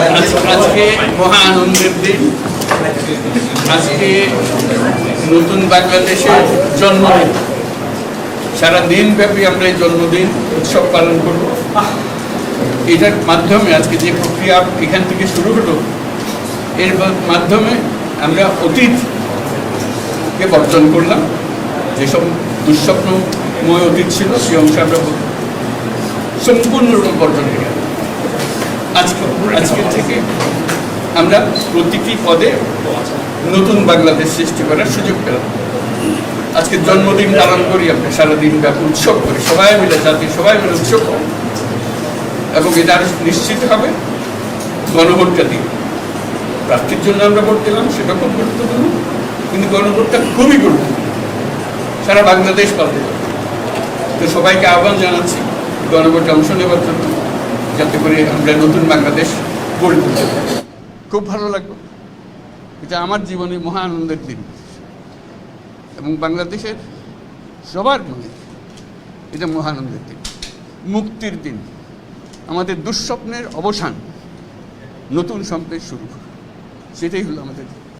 আজ- আজকে মহা আনন্দের দিন। আজকে নতুন বাংলাদেশের জন্মদিন। সারা দিন ব্যাপী আমরা এই জন্মদিন, উৎসব পালন করব। এটার মাধ্যমে আজকে যে প্রক্রিয়া এখান থেকে শুরু হলো, এর মাধ্যমে আমরা অতীতকে বর্জন করলাম। যেসব দুঃস্বপ্নময় অতীত ছিল সে অংশ আমরা সম্পূর্ণরূপে বর্জন করে। গেলাম। আজকে, আজকের থেকে। আমরা প্রতিটি পদে নতুন বাংলাদেশ সৃষ্টি করার সুযোগ পেলাম। আজকে জন্মদিন পালন করি আমরা, সারাদিন ব্যাপী উৎসব করি। সবাই মিলে, জাতি সবাই মিলে উৎসব করি। এবং এটা আরও নিশ্চিত হবে, গণভোটটা দিয়ে প্রার্থীর জন্য আমরা ভোট দিলাম, সেটা খুব গুরুত্বপূর্ণ। কিন্তু গণভোটটা খুবই গুরুত্বপূর্ণ। সারা বাংলাদেশ পাল্টে তো সবাইকে আহ্বান জানাচ্ছি, গণভোটে অংশ নেওয়ার জন্য। যাতে করে আমরা নতুন বাংলাদেশ গড়ে তুলতে খুব ভালো লাগল। এটা আমার জীবনে মহা আনন্দের দিন। এবং বাংলাদেশের সবার মনে এটা মহানন্দের দিন। মুক্তির দিন। আমাদের দুঃস্বপ্নের অবসান নতুন স্বপ্নের শুরু। সেটাই হলো আমাদের